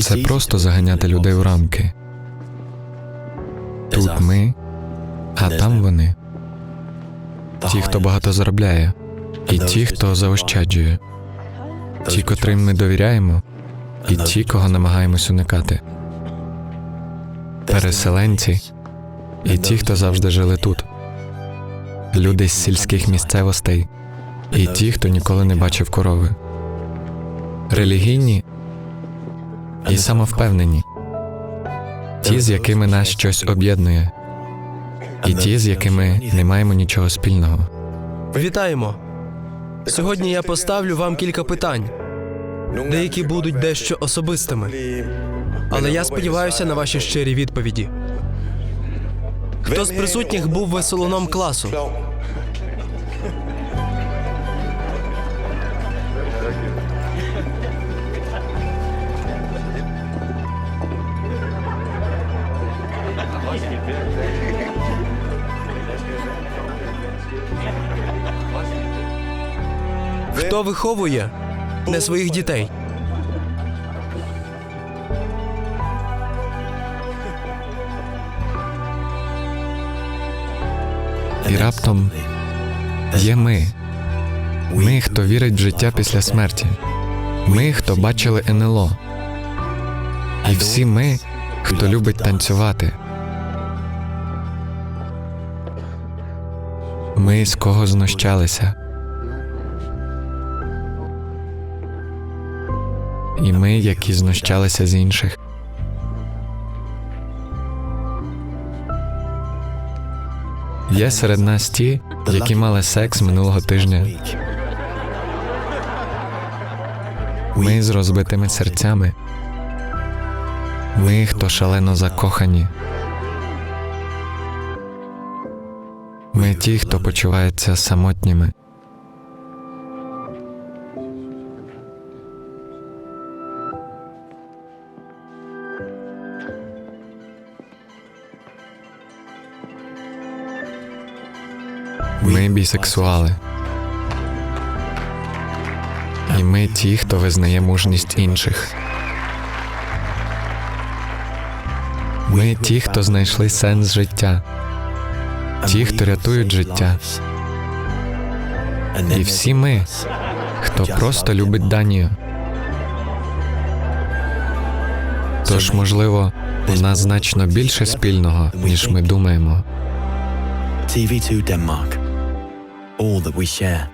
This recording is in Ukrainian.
Це просто заганяти людей в рамки. Тут ми, а там вони. Ті, хто багато заробляє, і ті, хто заощаджує, ті, котрим ми довіряємо, і ті, кого намагаємось уникати. Переселенці і ті, хто завжди жили тут, люди з сільських місцевостей, і ті, хто ніколи не бачив корови, релігійні і самовпевнені, ті, з якими нас щось об'єднує, і ті, з якими не маємо нічого спільного. Вітаємо! Сьогодні я поставлю вам кілька питань. Деякі будуть дещо особистими, але я сподіваюся на ваші щирі відповіді. Хто з присутніх був веселоном класу? Хто виховує не своїх дітей? І раптом є ми. Ми, хто вірить в життя після смерті. Ми, хто бачили НЛО. І всі ми, хто любить танцювати. Ми з кого знущалися. І ми, які знущалися з інших. Є серед нас ті, які мали секс минулого тижня. Ми з розбитими серцями. Ми, хто шалено закохані. Ми ті, хто почувається самотніми. Ми бісексуали. І ми ті, хто визнає мужність інших. Ми ті, хто знайшли сенс життя, ті, хто рятують життя. І всі ми, хто просто любить Данію. Тож, можливо, у нас значно більше спільного, ніж ми думаємо. TV2 Denmark. All that we share.